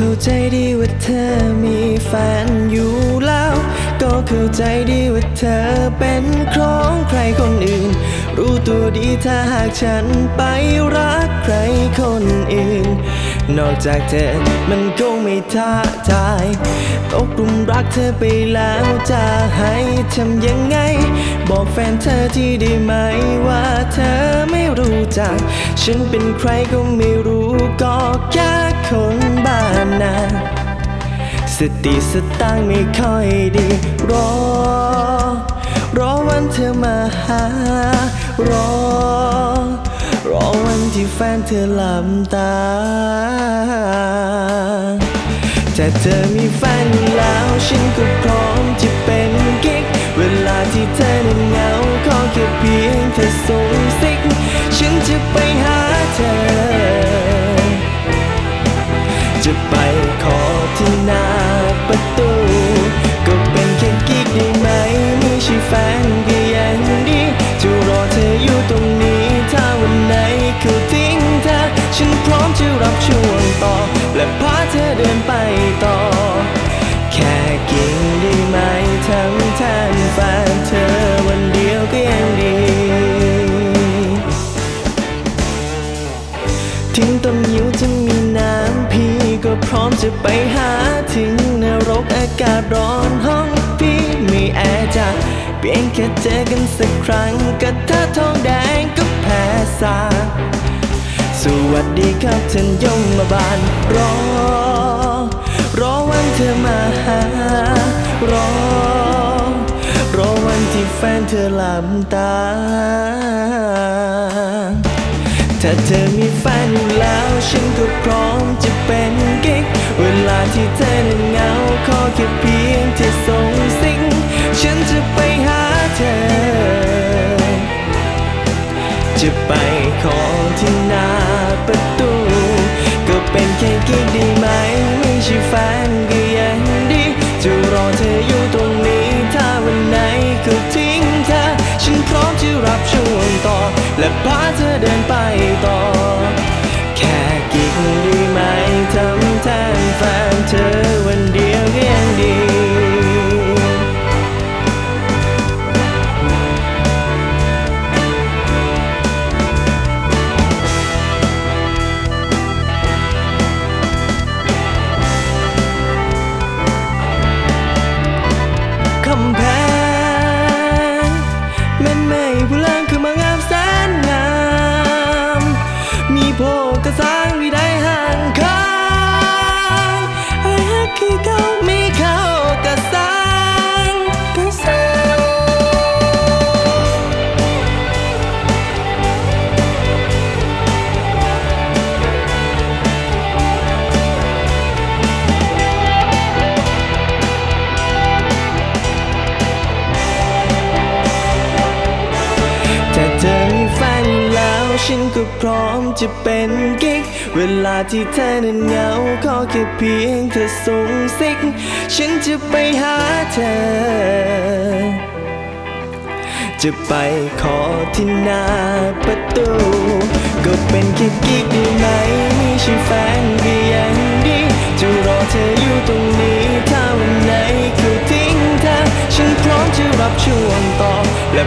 เข้าใจดีว่าเธอมีแฟนอยู่แล้ว ก็เข้าใจดีว่าเธอเป็นของใครคนอื่น รู้ตัวดีถ้าหากฉันไปรักใครคนอื่น นอกจากเธอมันคงไม่ท้าทายตกหลุมรักเธอไปแล้วจะให้ทำยังไง บอก ฟนเธอที่ได้ไหมว่าเธอไม่รู้จัก ฉันเป็นใครก็ไม่รู้ก็แค่คนบ้านนาสติสตางไม่ค่อยดี รอ รอวันเธอมาหา รอ รอวันที่แฟนเธอหลับตาแต่เธอมีแฟนอยู่แล้วฉันก็พร้อม ถึงต้นยิวจะมีน้ำพี่ก็พร้อมจะไปหาถึงนรกอากาศร้อนห้องพี่ไม่แอจะเพียงแค่เจอกันสักครั้งกับท่าทองแดงก็แพ้ซาสวัสดีครับท่านยมมาบานรอ รอวันเธอมาหารอ รอวันที่แฟนเธอหลับตา ถ้าเธอมี แฟนอยู่แล้ว ฉันก็พร้อมจะเป็นกิ๊กเวลาที่เธอนั้น ฉันก็พร้อมจะเป็นกิ๊ก เวลาที่เธอนั้นเหงาขอแค่เพียงเธอส่งสิก ฉันจะไปหาเธอ จะไปขอที่หน้าประตู ก็เป็นแค่กิ๊กได้ไหมไม่ใช่แฟนดียังดีจะรอเธออยู่ตรงนี้ถ้าวันไหนคือทิ้งเธอ ฉันพร้อมจะรับช่วงต่อและ